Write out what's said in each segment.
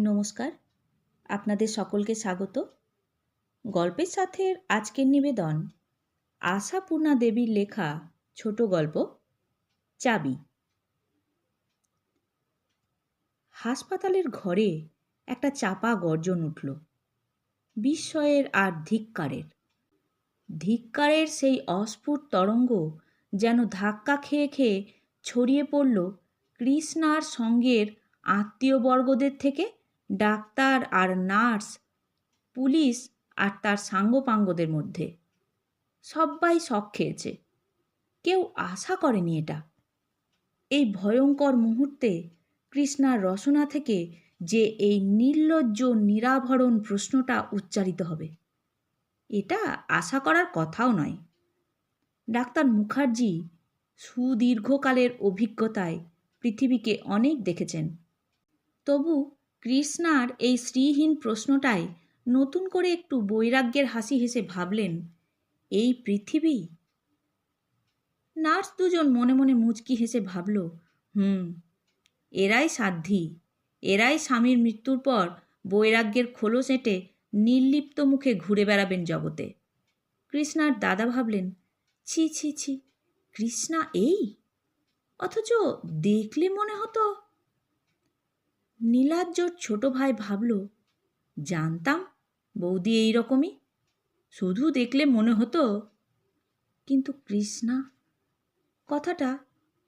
নমস্কার। আপনাদের সকলকে স্বাগত। গল্পের সাথে আজকের নিবেদন। আশাপূর্ণা দেবীর লেখা ছোট গল্প, চাবি। হাসপাতালের ঘরে একটা চাপা গর্জন উঠল। বিস্ময়ের আর ধিক্কারের। ধিক্কারের সেই অস্ফুট তরঙ্গ যেন ধাক্কা খেয়ে খেয়ে ছড়িয়ে পড়ল কৃষ্ণার সঙ্গের আত্মীয়বর্গদের থেকে। ডাক্তার আর নার্স, পুলিশ আর তার সাঙ্গপাঙ্গদের মধ্যে। সবাই শখ খেয়েছে। কেউ আশা করেনি এটা। এই ভয়ঙ্কর মুহূর্তে কৃষ্ণার রসনা থেকে যে এই নির্লজ্জ, নিরাভরণ প্রশ্নটা উচ্চারিত হবে, এটা আশা করার কথাও নয়। ডাক্তার মুখার্জি সুদীর্ঘকালের অভিজ্ঞতায় পৃথিবীকে অনেক দেখেছেন। তবু কৃষ্ণার এই শ্রীহীন প্রশ্নটায় নতুন করে একটু বৈরাগ্যের হাসি হেসে ভাবলেন, এই পৃথিবী? নার্স দুজন মনে মনে মুচকি হেসে ভাবল, হুম, এরাই সাধ্যি, এরাই স্বামীর মৃত্যুর পর বৈরাগ্যের খোলস এঁটে নির্লিপ্ত মুখে ঘুরে বেড়াবেন জগতে। কৃষ্ণার দাদা ভাবলেন, ছি ছি ছি, কৃষ্ণা এই? অথচ দেখলে মনে হতো নীলাজ্জর ছোট ভাই ভাবল, জানতাম বৌদি এই রকমই। শুধু দেখলে মনে হতো। কিন্তু কৃষ্ণা, কথাটা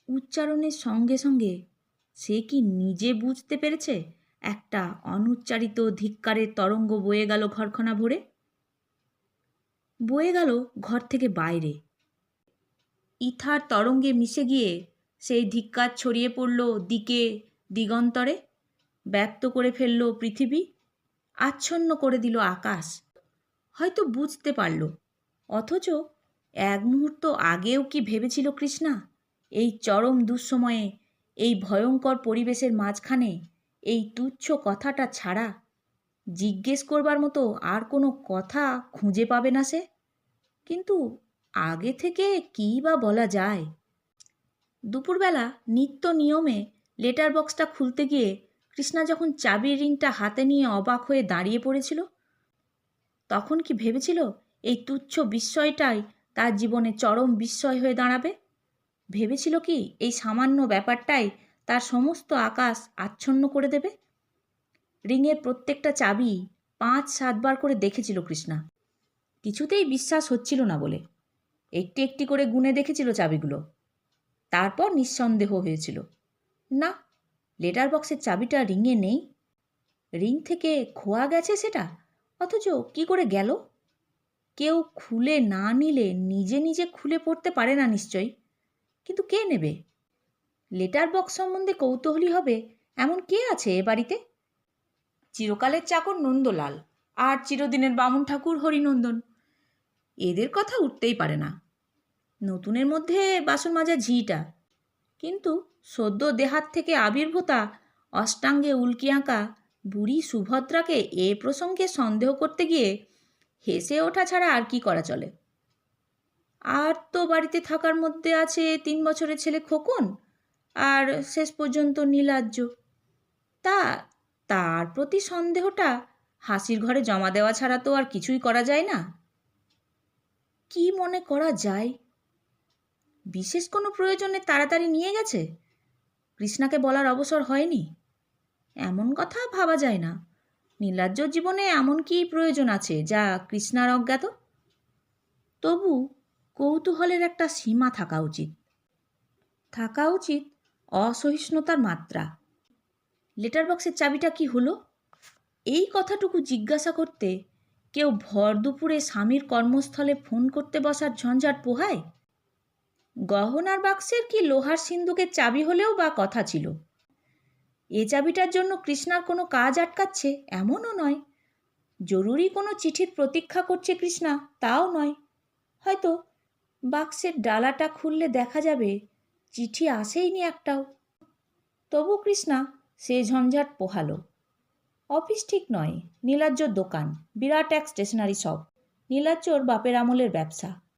উচ্চারণের সঙ্গে সঙ্গে সে কি নিজে বুঝতে পেরেছে? একটা অনুচ্চারিত ধিক্কারের তরঙ্গ বয়ে গেল ঘরখানা ভরে। বয়ে গেল ঘর থেকে বাইরে। ইথার তরঙ্গে মিশে গিয়ে সেই ধিক্কার ছড়িয়ে পড়ল দিকে দিগন্তরে। ব্যক্ত করে ফেলল পৃথিবী, আচ্ছন্ন করে দিল আকাশ। হয়তো বুঝতে পারল। অথচ এক মুহূর্ত আগেও কি ভেবেছিল কৃষ্ণা? এই চরম দুঃসময়ে, এই ভয়ঙ্কর পরিবেশের মাঝখানে, এই তুচ্ছ কথাটা ছাড়া জিজ্ঞেস করবার মতো আর কোনো কথা খুঁজে পাবে না সে? কিন্তু আগে থেকে কী বা বলা যায়? দুপুরবেলা নিত্য নিয়মে লেটার বক্সটা খুলতে গিয়ে কৃষ্ণা যখন চাবির রিংটা হাতে নিয়ে অবাক হয়ে দাঁড়িয়ে পড়েছিল, তখন কি ভেবেছিল এই তুচ্ছ বিস্ময়টাই তার জীবনে চরম বিস্ময় হয়ে দাঁড়াবে? ভেবেছিল কি এই সামান্য ব্যাপারটাই তার সমস্ত আকাশ আচ্ছন্ন করে দেবে? রিংয়ের প্রত্যেকটা চাবি পাঁচ সাতবার করে দেখেছিল কৃষ্ণা। কিছুতেই বিশ্বাস হচ্ছিল না বলে। একটি একটি করে গুনে দেখেছিল চাবিগুলো। তারপর নিঃসন্দেহ হয়েছিল। না লেটার বক্সের চাবিটা রিংয়ে নেই। রিং থেকে খোয়া গেছে সেটা? অথচ কি করে গেল? কেউ খুলে না নিলে নিজে নিজে খুলে পড়তে পারে না নিশ্চয়ই। কিন্তু কে নেবে? লেটার বক্স সম্বন্ধে কৌতূহলী হবে এমন কে আছে এ বাড়িতে? চিরকালের চাকর নন্দলাল আর চিরদিনের বামুন ঠাকুর হরিনন্দন। এদের কথা উঠতেই পারে না। নতুনের মধ্যে বাসন মাজা ঝিটা। কিন্তু সদ্য দেহাত থেকে আবির্ভূতা, অষ্টাঙ্গে উল্কি আঁকা বুড়ি সুভদ্রাকে এ প্রসঙ্গে সন্দেহ করতে গিয়ে হেসে ওঠা ছাড়া আর কি করা চলে? আর তো বাড়িতে থাকার মধ্যে আছে তিন বছরের ছেলে খোকন আর শেষ পর্যন্ত নীলাজ্য তা, তার প্রতি সন্দেহটা হাসির ঘরে জমা দেওয়া ছাড়া তো আর কিছুই করা যায় না। কি মনে করা যায়? বিশেষ কোনো প্রয়োজনে তাড়াতাড়ি নিয়ে গেছে? কৃষ্ণাকে বলার অবসর হয়নি। এমন কথা ভাবা যায় না। নীলাজ্য জীবনে এমন কি প্রয়োজন আছে যা কৃষ্ণার অজ্ঞাত? তবু কৌতূহলের একটা সীমা থাকা উচিত। থাকা উচিত অসহিষ্ণুতার মাত্রা। লেটার বক্সের চাবিটা কি হলো? এই কথাটুকু জিজ্ঞাসা করতে কেউ ভর দুপুরে স্বামীর কর্মস্থলে ফোন করতে বসার ঝঞ্ঝাট পোহায়? গহনার বাক্সের কি লোহার সিন্ধুকের চাবি হলেও বা কথা ছিল? এ চাবিটার জন্য কৃষ্ণার কোনো কাজ আটকাচ্ছে এমনও নয়। জরুরি কোনো চিঠির প্রতীক্ষা করছে কৃষ্ণা, তাও নয়। হয়তো বাক্সের ডালাটা খুললে দেখা যাবে চিঠি আসেইনি একটাও। তবু কৃষ্ণা সে ঝঞ্ঝাট পোহালো। অফিস ঠিক নয়, নীলাজ্জর দোকান, বিরাট এক স্টেশনারি শপ, নীলাজ্জর বাপের আমলের ব্যবসা।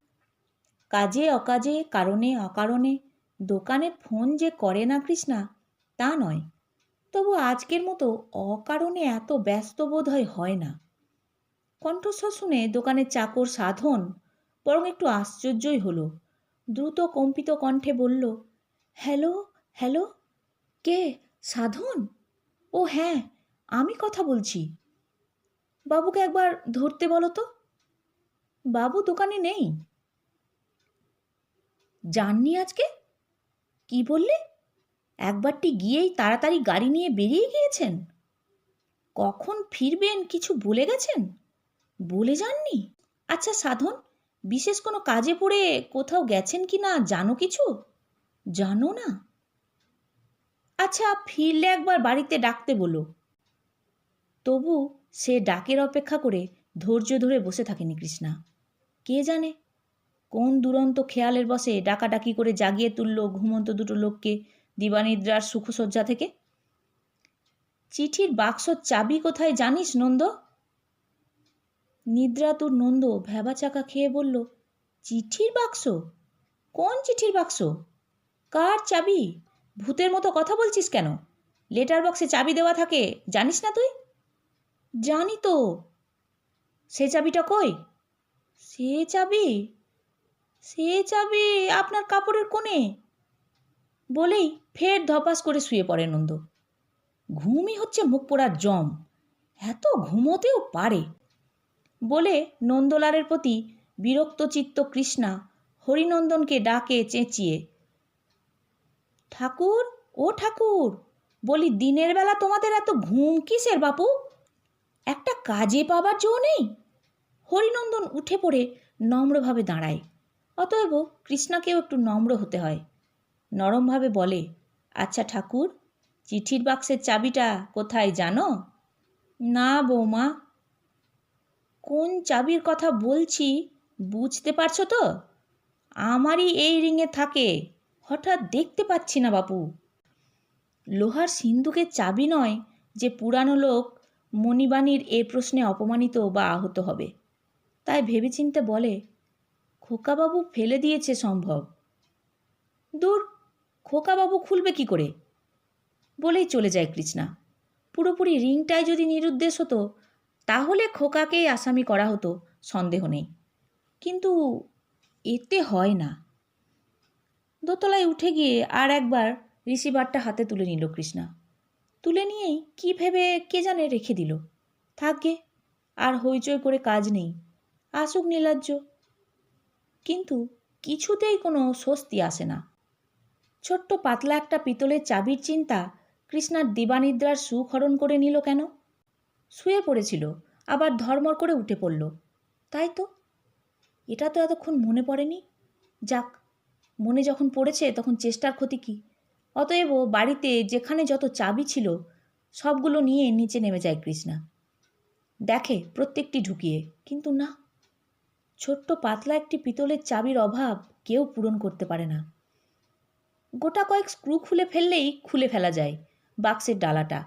কাজে অকাজে, কারণে অকারণে, দোকানে ফোন যে করে না কৃষ্ণা, তা নয়। তবু আজকের মতো অকারণে এত ব্যস্ত বোধ হয় না। কণ্ঠস্বর শুনে দোকানের চাকর সাধন বরং একটু আশ্চর্যই হলো। দ্রুত কম্পিত কণ্ঠে বলল, হ্যালো হ্যালো, কে? সাধন? ও হ্যাঁ আমি কথা বলছি। বাবুকে একবার ধরতে বলো তো। বাবু দোকানে নেই? যাননি আজকে? কি বললে? একবারটি গিয়েই তাড়াতাড়ি গাড়ি নিয়ে বেরিয়ে গিয়েছেন। কখন ফিরবেন কিছু বলে গেছেন? বলে যাননি? আচ্ছা সাধন, বিশেষ কোনো কাজে পড়ে কোথাও গেছেন কি না জানো কিছু? জানো না। আচ্ছা ফিরলে একবার বাড়িতে ডাকতে বলো। তবু সে ডাকের অপেক্ষা করে ধৈর্য ধরে বসে থাকেনি কৃষ্ণা। কে জানে? কোন দুরন্ত খেয়ালের বসে ডাকাডাকি করে জাগিয়ে তুলল ঘুমন্ত দুটো লোককে দিবানিদ্রার সুখসজ্জা থেকে? চিঠির বাক্সর চাবি কোথায় জানিস, নন্দ? নিদ্রাতুর নন্দ ভেবা চাকা খেয়ে বলল, চিঠির বাক্স? কোন চিঠির বাক্স? কার চাবি? ভূতের মতো কথা বলছিস কেন? লেটার বক্সে চাবি দেওয়া থাকে, জানিস না তুই? জানি তো। সে চাবিটা কই? সে চাবি? সে চাবি আপনার কাপড়ের কোণে। বলেই ফের ধপাস করে শুয়ে পড়ে নন্দ। ঘুমই হচ্ছে মুখ পোড়ার জম, এত ঘুমোতেও পারে। বলে নন্দলালের প্রতি বিরক্ত চিত্ত কৃষ্ণা হরিনন্দনকে ডাকে চেঁচিয়ে, ঠাকুর, ও ঠাকুর, বলি দিনের বেলা তোমাদের এত ঘুম কিসের বাপু? একটা কাজে পাবার জো নেই? হরিনন্দন উঠে পড়ে নম্রভাবে দাঁড়ায়। অতএব কৃষ্ণাকেও একটু নম্র হতে হয়। নরমভাবে বলে আচ্ছা ঠাকুর, চিঠির বাক্সের চাবিটা কোথায় জানো? না বৌমা। কোন চাবির কথা বলছি বুঝতে পারছ তো? আমারই এই রিংয়ে থাকে। হঠাৎ দেখতে পাচ্ছি না বাপু। লোহার সিন্ধুকের চাবি নয় যে পুরানো লোক মণিবাণীর এ প্রশ্নে অপমানিত বা আহত হবে? তাই ভেবেচিন্তে বলে খোকাবাবু ফেলে দিয়েছে সম্ভব। দূর, খোকাবাবু খুলবে কি করে? বলেই চলে যায় কৃষ্ণা। পুরোপুরি রিংটাই যদি নিরুদ্দেশ হতো, তাহলে খোকাকেই আসামি করা হতো, সন্দেহ নেই। কিন্তু এতে হয় না। দোতলায় উঠে গিয়ে আর একবার রিসিভারটা হাতে তুলে নিল কৃষ্ণা। তুলে নিয়েই কি ভেবে কে জানে রেখে দিল। থাকবে আর হইচই করে কাজ নেই। আসুক নীলাজ্য কিন্তু কিছুতেই কোনো স্বস্তি আসে না। ছোট্ট পাতলা একটা পিতলের চাবির চিন্তা কৃষ্ণার দিবানিদ্রার সুখ হরণ করে নিল কেন? শুয়ে পড়েছিল, আবার ধর্মর করে উঠে পড়ল। তাই তো? এটা তো এতক্ষণ মনে পড়েনি। যাক, মনে যখন পড়েছে তখন চেষ্টার ক্ষতি কী? অতএব বাড়িতে যেখানে যত চাবি ছিল, সবগুলো নিয়ে নিচে নেমে যায় কৃষ্ণা। দেখে প্রত্যেকটি ঢুকিয়ে, কিন্তু না। ছোট্ট পাতলা একটি পিতলের চাবির অভাব কেউ পূরণ করতে পারে না। গোটা কয়েক স্ক্রু খুলে ফেললেই খুলে ফেলা যায় বাক্সের ডালাটা।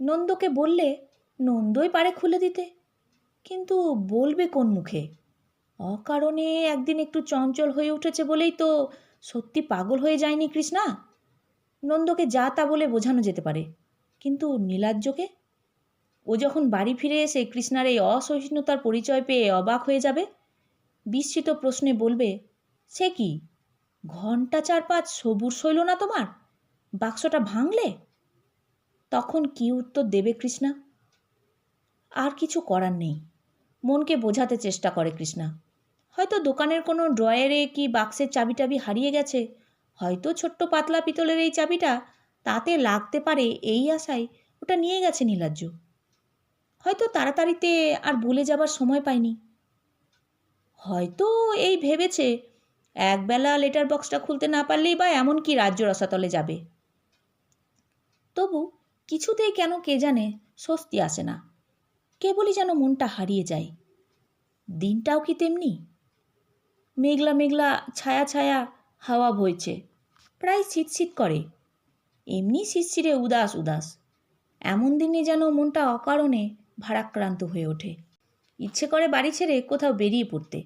নন্দকে বললে, নন্দই পারে খুলে দিতে। কিন্তু বলবে কোন মুখে? অকারণে একদিন একটু চঞ্চল হয়ে উঠেছে বলেই তো সত্যি পাগল হয়ে যায়নি কৃষ্ণা। নন্দকে যা তা বলে বোঝানো যেতে পারে। কিন্তু নীলাজ্যকে ও যখন বাড়ি ফিরে এসে কৃষ্ণার এই অসহিষ্ণুতার পরিচয় পেয়ে অবাক হয়ে যাবে। বিস্মিত প্রশ্নে বলবে, সে কি? ঘণ্টা চার পাঁচ সবুর সইল না তোমার? বাক্সটা ভাঙলে? তখন কি উত্তর দেবে কৃষ্ণা? আর কিছু করার নেই। মনকে বোঝাতে চেষ্টা করে কৃষ্ণা। হয়তো দোকানের কোনো ড্রয়ারে কি বাক্সের চাবি টাবি হারিয়ে গেছে। হয়তো ছোট্ট পাতলা পিতলের এই চাবিটা তাতে লাগতে পারে এই আশায় ওটা নিয়ে গেছে নীলাজ্য হয়তো তাড়াতাড়িতে আর বলে যাবার সময় পায়নি। হয়তো এই ভেবেছে, একবেলা লেটার বক্সটা খুলতে না পারলেই বা এমন কি রাজ্য রসাতলে যাবে। তবু কিছুতেই কেন কে জানে স্বস্তি আসে না, কেবলই যেন মনটা হারিয়ে যায়। দিনটাও কি তেমনি? মেঘলা মেঘলা ছায়া ছায়া হাওয়া বইছে, প্রায় শীত করে, এমনি শিরশিরে উদাস উদাস, এমন দিনে যেন মনটা অকারণে ভারাক্রান্ত হয়ে ওঠে। ইচ্ছে করে বাড়ি ছেড়ে কোথাও বেরিয়ে পড়তে।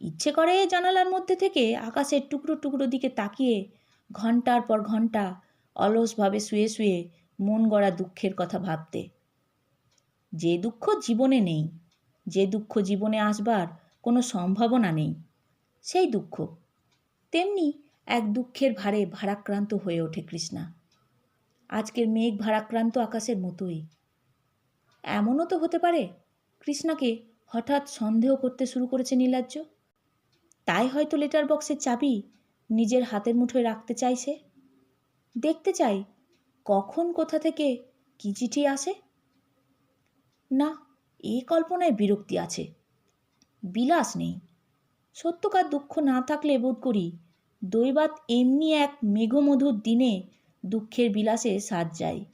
ইচ্ছে করে জানালার মধ্যে থেকে আকাশের টুকরো টুকরো দিকে তাকিয়ে ঘণ্টার পর ঘণ্টা অলসভাবে শুয়ে শুয়ে মন গড়া দুঃখের কথা ভাবতে। যে দুঃখ জীবনে নেই, যে দুঃখ জীবনে আসবার কোনো সম্ভাবনা নেই, সেই দুঃখ। তেমনি এক দুঃখের ভারে ভারাক্রান্ত হয়ে ওঠে কৃষ্ণা। আজকের মেঘ ভারাক্রান্ত আকাশের মতোই। এমনও তো হতে পারে কৃষ্ণাকে হঠাৎ সন্দেহ করতে শুরু করেছে নীলাজ্য তাই হয়তো লেটার বক্সের চাবি নিজের হাতের মুঠোয় রাখতে চাইছে। দেখতে চাই কখন কোথা থেকে কি চিঠি আসে। না, এ কল্পনায় বিরক্তি আছে। বিলাস নেই। সত্যকার দুঃখ না থাকলে বোধ করি দৈবাত এমনি এক মেঘমধুর দিনে দুঃখের বিলাসে সাজ যায়।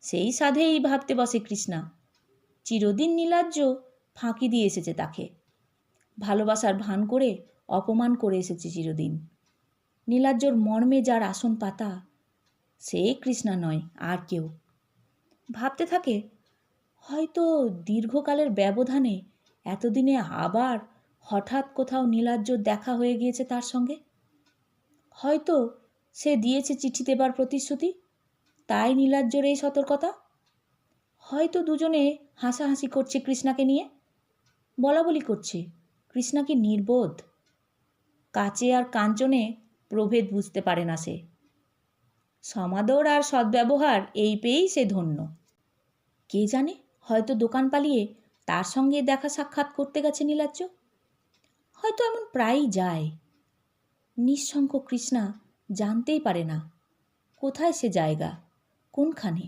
সেই সাধেই ভাবতে বসে কৃষ্ণা। চিরদিন নীলাজ্য ফাঁকি দিয়ে এসেছে তাকে। ভালোবাসার ভান করে অপমান করে এসেছে চিরদিন। নীলাজ্যর মর্মে যার আসন পাতা, সে কৃষ্ণা নয়, আর কেউ। ভাবতে থাকে, হয়তো দীর্ঘকালের ব্যবধানে এতদিনে আবার হঠাৎ কোথাও নীলাজ্য দেখা হয়ে গিয়েছে তার সঙ্গে? হয়তো সে দিয়েছে চিঠি দেবার প্রতিশ্রুতি, তাই নীলাজ্যর এই সতর্কতা? হয়তো দুজনে হাসাহাসি করছে কৃষ্ণাকে নিয়ে? বলা বলি করছে। কৃষ্ণা কি নির্বোধ? কাচে আর কাঞ্চনে প্রভেদ বুঝতে পারে না সে। সমাদর আর সদ্ব্যবহার এই পেয়েই সে ধন্য। কে জানে, হয়তো দোকান পালিয়ে তার সঙ্গে দেখা সাক্ষাৎ করতে গেছে নীলাজ্য হয়তো এমন প্রায়ই যায়। নিঃসংখ্য কৃষ্ণা জানতেই পারে না। কোথায় সে জায়গা? কোনখানে?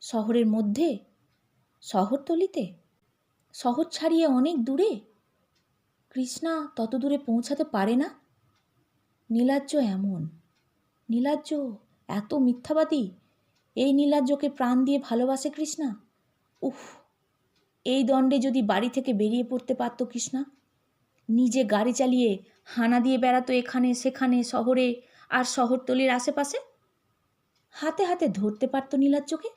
শহরের মধ্যে? শহরতলিতে শহর ছাড়িয়ে অনেক দূরে? কৃষ্ণা তত দূরে পৌঁছাতে পারে না? নীলাজ্য এমন। নীলাজ্য এত মিথ্যাবাদী। এই নীলাজ্যকে প্রাণ দিয়ে ভালোবাসে কৃষ্ণা? উফ, এই দণ্ডে যদি বাড়ি থেকে বেরিয়ে পড়তে পারত কৃষ্ণা? নিজে গাড়ি চালিয়ে হানা দিয়ে বেড়াতো এখানে, সেখানে, শহরে আর শহরতলির আশেপাশে? হাতে হাতে ধরতে পারত নীলাজ্যকে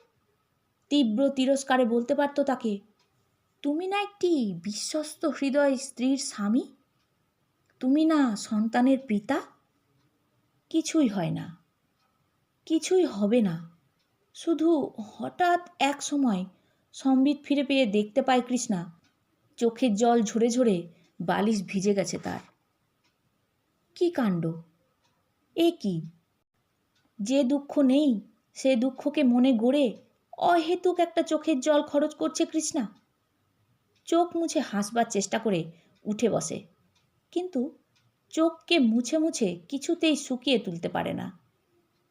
তীব্র তিরস্কারে বলতে পারত তাকে, তুমি না একটি বিশ্বস্ত হৃদয় স্ত্রীর স্বামী? তুমি না সন্তানের পিতা? কিছুই হয় না, কিছুই হবে না। শুধু হঠাৎ এক সময় সম্বিত ফিরে পেয়ে দেখতে পায় কৃষ্ণা, চোখের জল ঝরে ঝরে বালিশ ভিজে গেছে তার। কি কাণ্ড? এ কি? যে দুঃখ নেই, সে দুঃখকে মনে গড়ে অহেতুক একটা চোখের জল খরচ করছে কৃষ্ণা। চোখ মুছে হাসবার চেষ্টা করে উঠে বসে। কিন্তু চোখকে মুছে মুছে কিছুতেই শুকিয়ে তুলতে পারে না।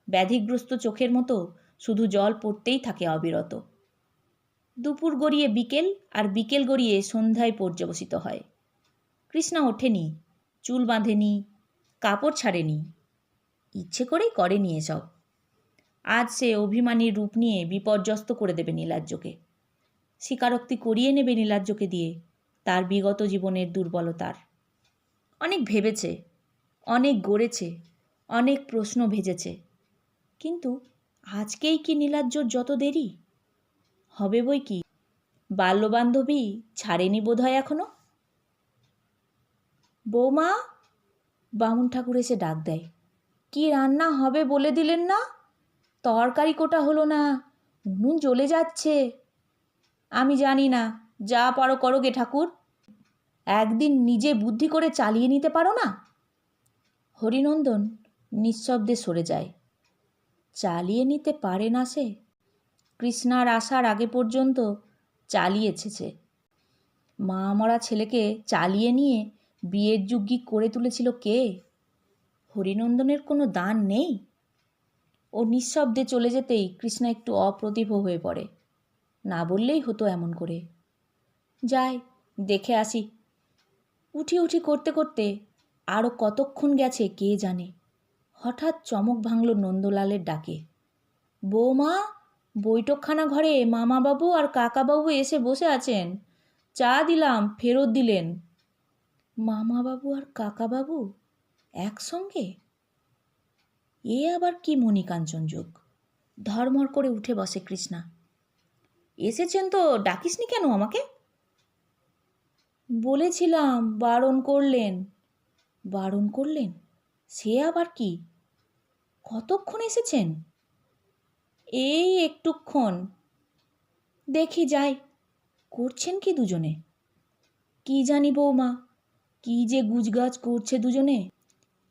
ব্যাধিগ্রস্ত চোখের মতো শুধু জল পড়তেই থাকে অবিরত। দুপুর গড়িয়ে বিকেল আর বিকেল গড়িয়ে সন্ধ্যায় পর্যবসিত হয়। কৃষ্ণা ওঠেনি, চুল বাঁধেনি, কাপড় ছাড়েনি। ইচ্ছে করেই করেনি এসব। আজ সে অভিমানীর রূপ নিয়ে বিপর্যস্ত করে দেবে নীলাজ্যকে স্বীকারোক্তি করিয়ে নেবে নীলাজ্যকে দিয়ে তার বিগত জীবনের দুর্বলতার। অনেক ভেবেছে, অনেক গড়েছে, অনেক প্রশ্ন ভেজেছে। কিন্তু আজকেই কি নীলাজ্যর যত দেরি? হবে বই কি? বাল্যবান্ধবী ছাড়েনি বোধ হয় এখনও? বৌমা বামুন ঠাকুর এসে ডাক দেয়। কি রান্না হবে বলে দিলেন না? তরকারি কোটা হলো না উনুন জ্বলে যাচ্ছে। আমি জানি না, যা পারো করো গে ঠাকুর। একদিন নিজে বুদ্ধি করে চালিয়ে নিতে পারো না? হরিনন্দন নিঃশব্দে সরে যায়। চালিয়ে নিতে পারে না সে? কৃষ্ণার আসার আগে পর্যন্ত চালিয়েছে সে। মা মরা ছেলেকে চালিয়ে নিয়ে বিয়ের যুগ্গি করে তুলেছিল কে? হরিনন্দনের কোনো দান নেই? ও নিঃশব্দে চলে যেতেই কৃষ্ণা একটু অপ্রতিভ হয়ে পড়ে। না বললেই হতো এমন করে। যাই, দেখে আসি। উঠি উঠি করতে করতে আরও কতক্ষণ গেছে কে জানে। হঠাৎ চমক ভাঙল নন্দলালের ডাকে। বৌমা, বৈঠকখানা ঘরে মামাবাবু আর কাকাবাবু এসে বসে আছেন। চা দিলাম, ফেরত দিলেন। মামাবাবু আর কাকাবাবু একসঙ্গে? এ আবার কি মণিকাঞ্চন যোগ? ধর্মর করে উঠে বসে কৃষ্ণা। এসেছেন তো, ডাকিসনি কেন আমাকে? বলেছিলাম, বারণ করলেন। বারণ করলেন? সে আবার কি? কতক্ষণ এসেছেন? এই একটুক্ষণ। দেখি যাই, করছেন কি দুজনে? কি জানি বৌমা, কি যে গুজগাছ করছে দুজনে?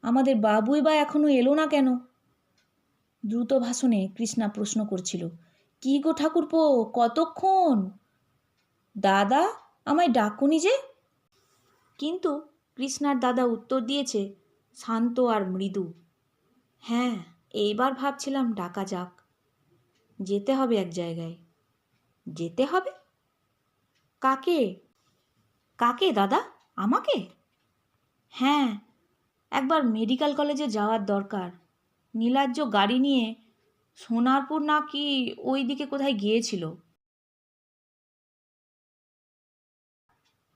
আমাদের বাবুই বা এখনও এলো না কেন? দ্রুত ভাষণে কৃষ্ণা প্রশ্ন করছিল, কি গো ঠাকুরপো, কতক্ষণ? দাদা, আমায় ডাকুনি যে? কিন্তু কৃষ্ণার দাদা উত্তর দিয়েছে, শান্ত আর মৃদু। হ্যাঁ এইবার ভাবছিলাম ডাকা যাক। যেতে হবে এক জায়গায়। যেতে হবে? কাকে? কাকে দাদা? আমাকে? হ্যাঁ একবার মেডিকেল কলেজে যাওয়ার দরকার। নীলাজ্য গাড়ি নিয়ে সোনারপুর না কি ওই দিকে কোথায় গিয়েছিল?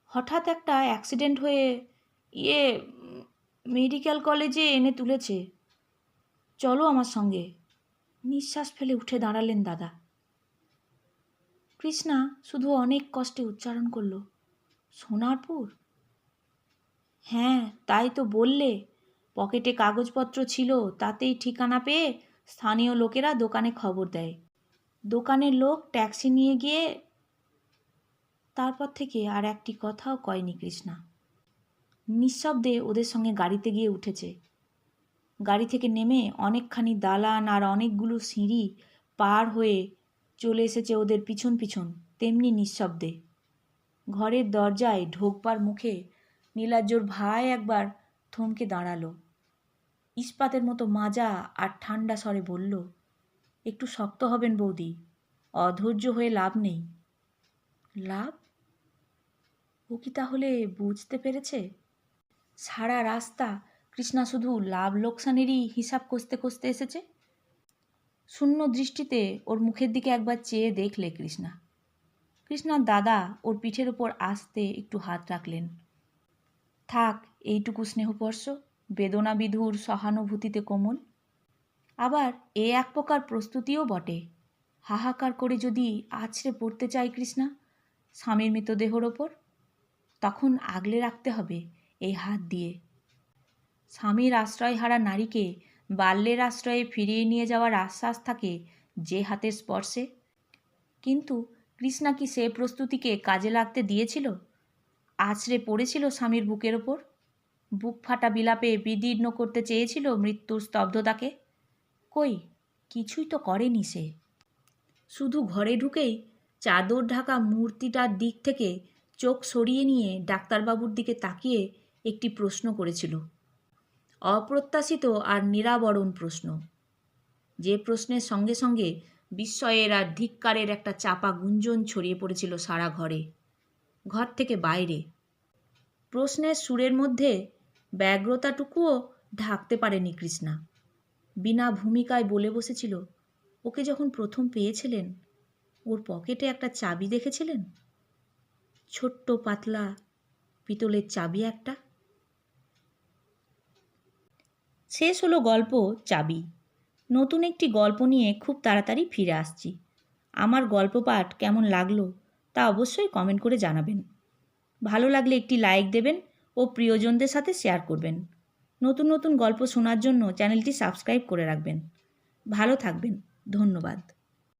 হঠাৎ একটা অ্যাক্সিডেন্ট হয়ে ইয়ে মেডিকেল কলেজে এনে তুলেছে। চলো আমার সঙ্গে। নিঃশ্বাস ফেলে উঠে দাঁড়ালেন দাদা। কৃষ্ণা শুধু অনেক কষ্টে উচ্চারণ করল। সোনারপুর? হ্যাঁ তাই তো বললে। পকেটে কাগজপত্র ছিল, তাতেই ঠিকানা পেয়ে স্থানীয় লোকেরা দোকানে খবর দেয়। দোকানের লোক ট্যাক্সি নিয়ে গিয়ে তারপর থেকে আর একটি কথাও কয়নি কৃষ্ণা। নিঃশব্দে ওদের সঙ্গে গাড়িতে গিয়ে উঠেছে। গাড়ি থেকে নেমে অনেকখানি দালান আর অনেকগুলো সিঁড়ি পার হয়ে চলে এসেছে ওদের পিছন পিছন, তেমনি নিঃশব্দে। ঘরের দরজায় ঢোকবার মুখে নীলাজ্জোর ভাই একবার থমকে দাঁড়াল। ইস্পাতের মতো মাজা আর ঠান্ডা স্বরে বলল, একটু শক্ত হবেন বৌদি, অধৈর্য হয়ে লাভ নেই। লাভ? ও কি তাহলে বুঝতে পেরেছে? সারা রাস্তা কৃষ্ণা শুধু লাভ লোকসানেরই হিসাব কষতে কষতে এসেছে। শূন্য দৃষ্টিতে ওর মুখের দিকে একবার চেয়ে দেখলে কৃষ্ণা। কৃষ্ণার দাদা ওর পিঠের ওপর আসতে একটু হাত রাখলেন। থাক, এইটুকু স্নেহস্পর্শ বেদনা বিধুর সহানুভূতিতে কোমল। আবার এ এক প্রকার প্রস্তুতিও বটে। হাহাকার করে যদি আছড়ে পড়তে চায় কৃষ্ণা, স্বামীর মৃতদেহর ওপর, তখন আগলে রাখতে হবে এই হাত দিয়ে। স্বামীর আশ্রয় হারা নারীকে বাল্যের আশ্রয়ে ফিরিয়ে নিয়ে যাওয়ার আশ্বাস থাকে যে হাতের স্পর্শে। কিন্তু কৃষ্ণা কি সে প্রস্তুতিকে কাজে লাগতে দিয়েছিল? আছড়ে পড়েছিল স্বামীর বুকের ওপর। বুক ফাটা বিলাপে বিদীর্ণ করতে চেয়েছিল মৃত্যুর স্তব্ধতাকে। কই, কিছুই তো করেনি সে। শুধু ঘরে ঢুকেই চাদর ঢাকা মূর্তিটার দিক থেকে চোখ সরিয়ে নিয়ে ডাক্তারবাবুর দিকে তাকিয়ে একটি প্রশ্ন করেছিল। অপ্রত্যাশিত আর নিরাবরণ প্রশ্ন। যে প্রশ্নের সঙ্গে সঙ্গে বিস্ময়ের আর ধিক্কারের একটা চাপা গুঞ্জন ছড়িয়ে পড়েছিল সারা ঘরে। ঘর থেকে বাইরে। প্রশ্নের সুরের মধ্যে ব্যগ্রতাটুকুও ঢাকতে পারেনি কৃষ্ণা। বিনা ভূমিকায় বলে বসেছিল, ওকে যখন প্রথম পেয়েছিলেন, ওর পকেটে একটা চাবি দেখেছিলেন? ছোট্ট পাতলা পিতলের চাবি একটা? শেষ হলো গল্প, চাবি। নতুন একটি গল্প নিয়ে খুব তাড়াতাড়ি ফিরে আসছি। আমার গল্প পাঠ কেমন লাগল তা অবশ্যই কমেন্ট করে জানাবেন। ভালো লাগলে একটি লাইক দেবেন ও প্রিয়জনদের সাথে শেয়ার করবেন। নতুন নতুন গল্প শোনার জন্য চ্যানেলটি সাবস্ক্রাইব করে রাখবেন। ভালো থাকবেন। ধন্যবাদ।